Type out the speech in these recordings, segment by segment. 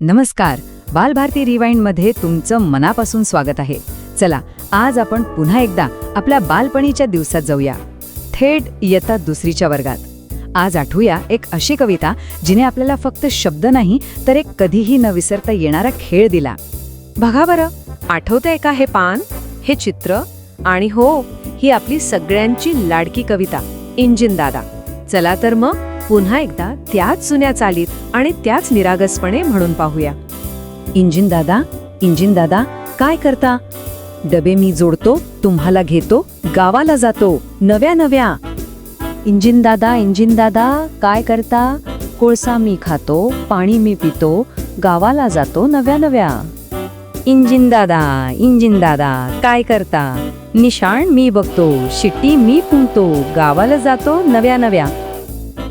नमस्कार. बालभारती रिवाइंडमध्ये तुमचं मनापासून स्वागत आहे. चला आज आपण पुन्हा एकदा आपल्या बालपणीच्या दिवसात जाऊया. थेट इयत्ता दुसरीच्या वर्गात. आज आठवूया एक अशी कविता जिने आपल्याला फक्त शब्द नाही तर एक कधीही न विसरता येणारा खेळ दिला. बघा बरं आठवतंय का हे पान हे चित्र? आणि हो ही आपली सगळ्यांची लाडकी कविता इंजिन दादा. चला तर मग पुन्हा एकदा त्याच जुन्या चालीत आणि त्याच निरागसपणे म्हणून पाहूया. इंजिन दादा इंजिन दादा काय करता? डबे मी जोडतो तुम्हाला घेतो गावाला जातो नव्या नव्या. इंजिन दादा इंजिन दादा काय करता? कोळसा मी खातो पाणी मी पितो गावाला जातो नव्या नव्या. इंजिन दादा इंजिन दादा काय करता? निशाण मी बघतो शिट्टी मी पुंगतो गावाला जातो नव्या नव्या.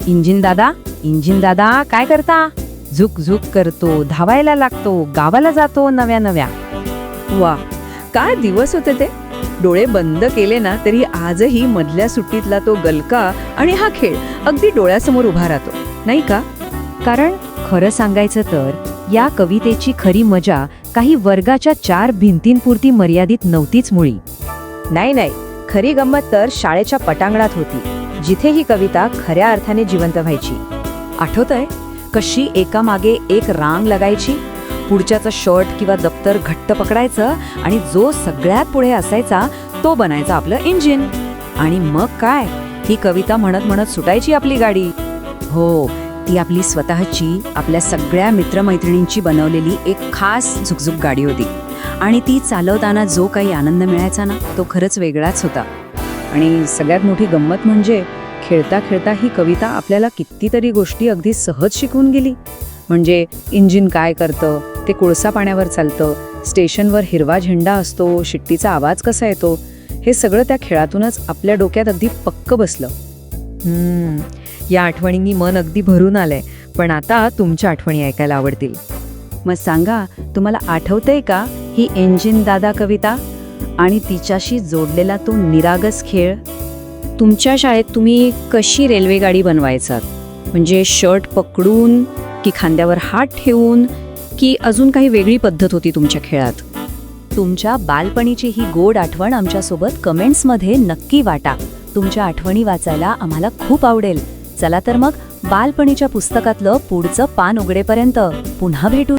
इंजिन दादा इंजिन दादा काय करता? झुक झुक करतो धावायला लागतो गावाला जातो नव्या नव्या. वा काय दिवस होते ते? डोळे बंद केले ना तरी आजही मधल्या सुट्टीतला तो गलका आणि हा खेळ अगदी डोळ्यासमोर उभा राहतो नाही का? कारण खरं सांगायचं तर या कवितेची खरी मजा काही वर्गाच्या चार भिंतींपुरती मर्यादित नव्हतीच मुळी. नाही नाही खरी गंमत तर शाळेच्या पटांगणात होती. जिथे ही कविता खऱ्या अर्थाने जिवंत व्हायची. आठवतंय? कशी एकामागे एक रांग लगायची? पुढच्याचं शर्ट किंवा दप्तर घट्ट पकडायचं आणि जो सगळ्यात पुढे असायचा तो बनायचा आपलं इंजिन. आणि मग काय? ही कविता म्हणत म्हणत सुटायची आपली गाडी. हो ती आपली स्वतःची आपल्या सगळ्या मित्रमैत्रिणींची बनवलेली एक खास झुकझुक गाडी होती. आणि ती चालवताना जो काही आनंद मिळायचा ना तो खरंच वेगळाच होता. आणि सगळ्यात मोठी गंमत म्हणजे खेळता खेळता ही कविता आपल्याला कितीतरी गोष्टी अगदी सहज शिकवून गेली. म्हणजे इंजिन काय करतं ते कोळसा पाण्यावर चालतं स्टेशनवर हिरवा झेंडा असतो शिट्टीचा आवाज कसा येतो हे सगळं त्या खेळातूनच आपल्या डोक्यात अगदी पक्क बसलं. या आठवणींनी मन अगदी भरून आलंय पण आता तुमच्या आठवणी ऐकायला आवडतील. मग सांगा तुम्हाला आठवतंय का ही इंजिन दादा कविता? आणि तिच्याशी जोडलेला तो निरागस खेळ? तुमच्या शाळेत तुम्ही कशी रेल्वेगाडी बनवायचात? म्हणजे शर्ट पकडून की खांद्यावर हात ठेवून की अजून काही वेगळी पद्धत होती तुमच्या खेळात? तुमच्या बालपणीची ही गोड आठवण आमच्यासोबत कमेंट्समध्ये नक्की वाटा. तुमच्या आठवणी वाचायला आम्हाला खूप आवडेल. चला तर मग बालपणीच्या पुस्तकातलं पुढचं पान उघडेपर्यंत पुन्हा भेटू